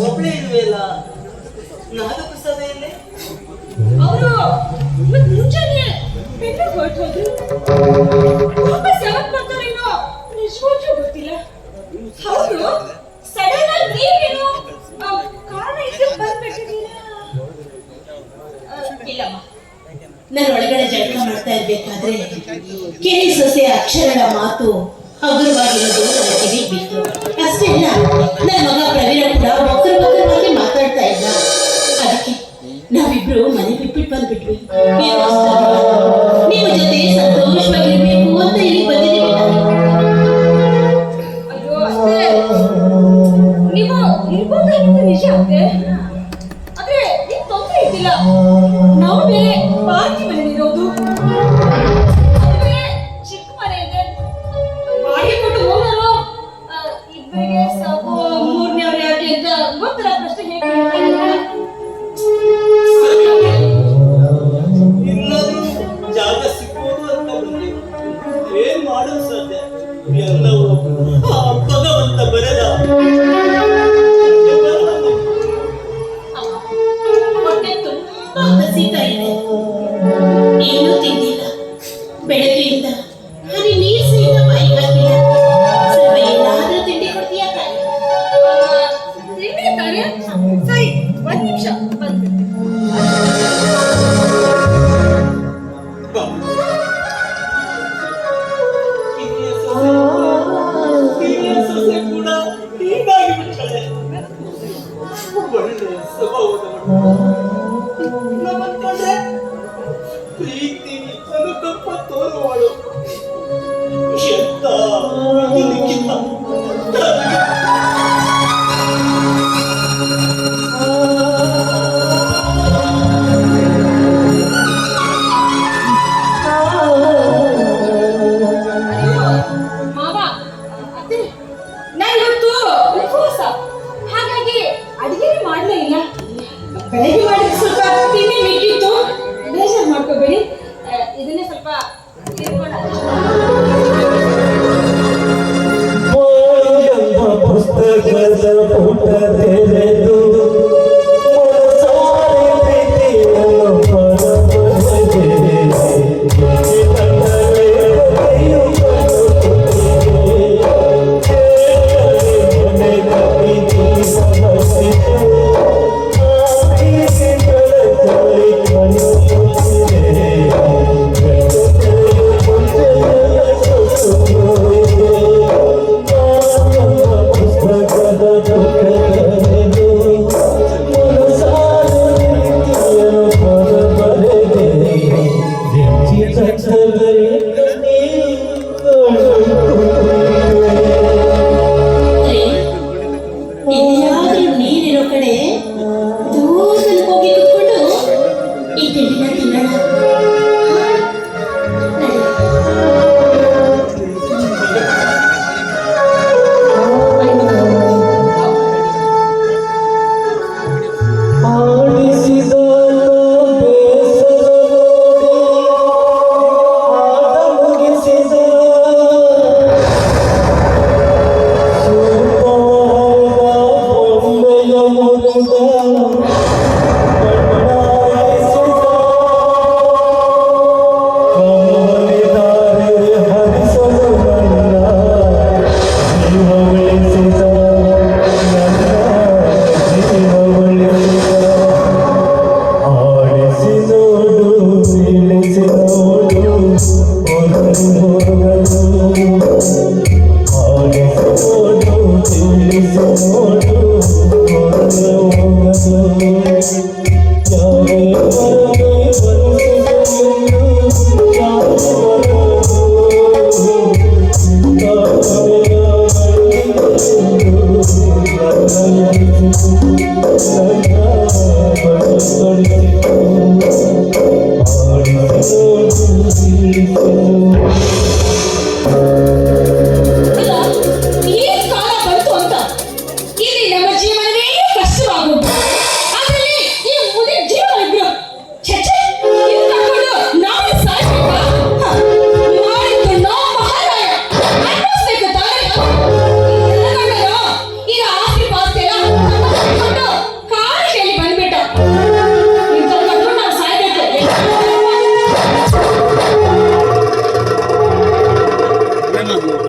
ಒಬ್ಳೆ ನಾಲ್ಕು ಅವರು ಹೊರಟೋದ್ರು ಗೊತ್ತಿಲ್ಲ. ಹೌದು ಸಡನ್ ಆಗಿ ಒಳಗಡೆ ಜಳಕ ಮಾಡ್ತಾ ಇರ್ಬೇಕಾದ್ರೆ ಕೇಳಿ ಸೊಸೆ ಅಕ್ಷರಗಳ ಮಾತು ಹಗುರವಾಗಿರೋದು ನನ್ನ ಕಿವಿಗೆ ಅಷ್ಟೇ ಅಲ್ಲ ನನ್ನ ಮಗ ಪ್ರವೇಶ ನಾವಿಬ್ರು ಮನೆ ಬಿಟ್ಬಿಟ್ಟು ಬಂದ್ಬಿಟ್ವಿ? ನಿಮ್ಮ ಜೊತೆ ಸಂತೋಷವಾಗಿರ್ಬೇಕು ಅಂತ ಇಲ್ಲಿ ಬಂದಿದ್ದೀವಿ. ನೀವು. ನಿಜ ಅತ್ತೆ. ಆದ್ರೆ ನಿಮ್ ತೊಂದರೆ ಇದ್ದಿಲ್ಲ. ನಾವು ಬೇರೆ ಬಾಕಿ ಮನೆಯಲ್ಲಿರೋದು ಅದು ಬೇರೆ ಚಿಕ್ಕ ಮನೆ ಇದೆ. ಬಾಡಿಗೆ ಕೊಟ್ಟು ಹೋಗೋರು ಇಬ್ಬರಿಗೆ ಸಾಕು. ಮೂರನೇವ್ರು ಯಾಕೆ ಅಂತ ಗೊತ್ತಿಲ್ಲ ಪ್ರಶ್ನೆ ಆ ಭಗವಂತ ಬರೆದ ಏನೂ ತಿಂದಿಲ್ಲ ಬೆಳಗ್ಗೆಯಿಂದ ಹನಿ ನೀರು ಸಹಿತ ಬಾಯಿ ಹಾಕಿಲ್ಲ. ಸ್ವಲ್ಪ ಏನಾದ್ರೂ ತಿಂಡಿ ಕೊಡ್ತೀಯ ತಾಯಿ? ತಾನೇ? ಹಾಗಾಗಿ ಅಡಿಗೆ ಮಾಡ್ಲೇ ಇಲ್ಲ ಬೆಳಗ್ಗೆ ಮಾಡಿದ ಸ್ವಲ್ಪ ತಿಂಡಿ ಮಿಕ್ಕಿತ್ತು Oh,